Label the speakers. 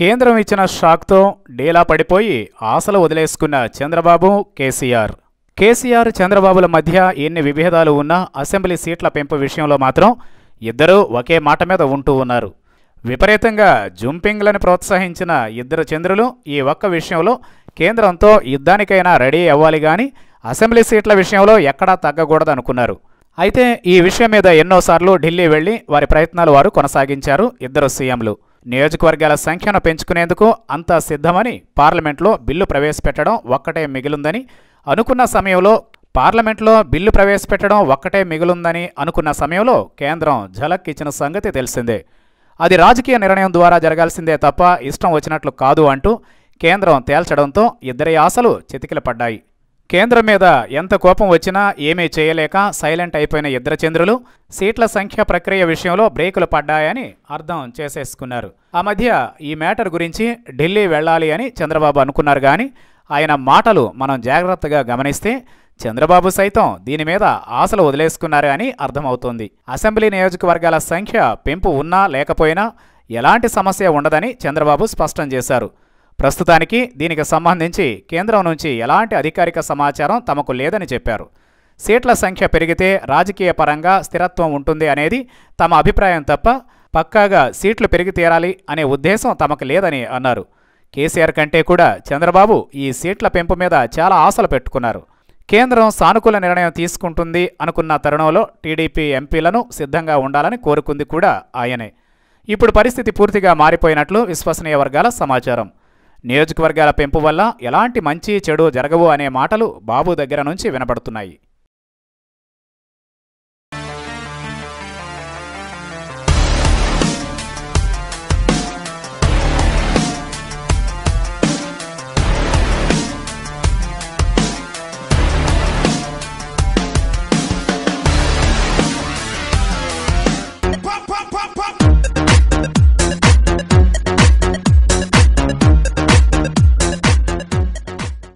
Speaker 1: కేంద్రం ఇచ్చిన షాక్తో డీలా పడిపోయి ఆశలు వదిలేసుకున్న చంద్రబాబు కేసీఆర్. కేసీఆర్ చంద్రబాబుల మధ్య ఎన్ని విభేదాలు ఉన్నా అసెంబ్లీ సీట్ల పెంపు విషయంలో మాత్రం ఇద్దరూ ఒకే మాట మీద ఉంటూ ఉన్నారు. విపరీతంగా జంపింగ్లను ప్రోత్సహించిన ఇద్దరు చంద్రులు ఈ ఒక్క విషయంలో కేంద్రంతో యుద్ధానికైనా రెడీ అవ్వాలి కానీ అసెంబ్లీ సీట్ల విషయంలో ఎక్కడా తగ్గకూడదనుకున్నారు. అయితే ఈ విషయం మీద ఎన్నోసార్లు ఢిల్లీ వెళ్ళి వారి ప్రయత్నాలు వారు కొనసాగించారు ఇద్దరు సీఎంలు. నియోజకవర్గాల సంఖ్యను పెంచుకునేందుకు అంతా సిద్ధమని పార్లమెంట్లో బిల్లు ప్రవేశపెట్టడం ఒక్కటే మిగిలిందని అనుకున్న సమయంలో పార్లమెంట్లో బిల్లు ప్రవేశపెట్టడం ఒక్కటే మిగులుందని అనుకున్న సమయంలో కేంద్రం ఝలక్ ఇచ్చిన సంగతి తెలిసిందే. అది రాజకీయ నిర్ణయం ద్వారా జరగాల్సిందే తప్ప ఇష్టం వచ్చినట్లు కాదు అంటూ కేంద్రం తేల్చడంతో ఇద్దరి ఆశలు చితికిల పడ్డాయి కేంద్రం మీద ఎంత కోపం వచ్చినా ఏమీ చేయలేక సైలెంట్ అయిపోయిన ఇద్దరు చంద్రులు సీట్ల సంఖ్య ప్రక్రియ విషయంలో బ్రేకులు పడ్డాయని అర్థం చేసేసుకున్నారు. ఆ మధ్య ఈ మ్యాటర్ గురించి ఢిల్లీ వెళ్ళాలి అని చంద్రబాబు అనుకున్నారు కానీ ఆయన మాటలు మనం జాగ్రత్తగా గమనిస్తే చంద్రబాబు సైతం దీని మీద ఆశలు వదిలేసుకున్నారు అని అర్థమవుతోంది. అసెంబ్లీ నియోజకవర్గాల సంఖ్య పెంపు ఉన్నా లేకపోయినా ఎలాంటి సమస్య ఉండదని చంద్రబాబు స్పష్టం చేశారు. ప్రస్తుతానికి దీనికి సంబంధించి కేంద్రం నుంచి ఎలాంటి అధికారిక సమాచారం తమకు లేదని చెప్పారు. సీట్ల సంఖ్య పెరిగితే రాజకీయ పరంగా స్థిరత్వం ఉంటుంది అనేది తమ అభిప్రాయం తప్ప పక్కాగా సీట్లు పెరిగి తీరాలి అనే ఉద్దేశం తమకు లేదని అన్నారు. కేసీఆర్ కంటే కూడా చంద్రబాబు ఈ సీట్ల పెంపు మీద చాలా ఆశలు పెట్టుకున్నారు. కేంద్రం సానుకూల నిర్ణయం తీసుకుంటుంది అనుకున్న తరుణంలో టీడీపీ ఎంపీలను సిద్ధంగా ఉండాలని కోరుకుంది కూడా ఆయనే. ఇప్పుడు పరిస్థితి పూర్తిగా మారిపోయినట్లు విశ్వసనీయ వర్గాల సమాచారం. నియోజకవర్గాల పెంపు వల్ల ఎలాంటి మంచి చెడు జరగవు అనే మాటలు బాబు దగ్గర నుంచి వినపడుతున్నాయి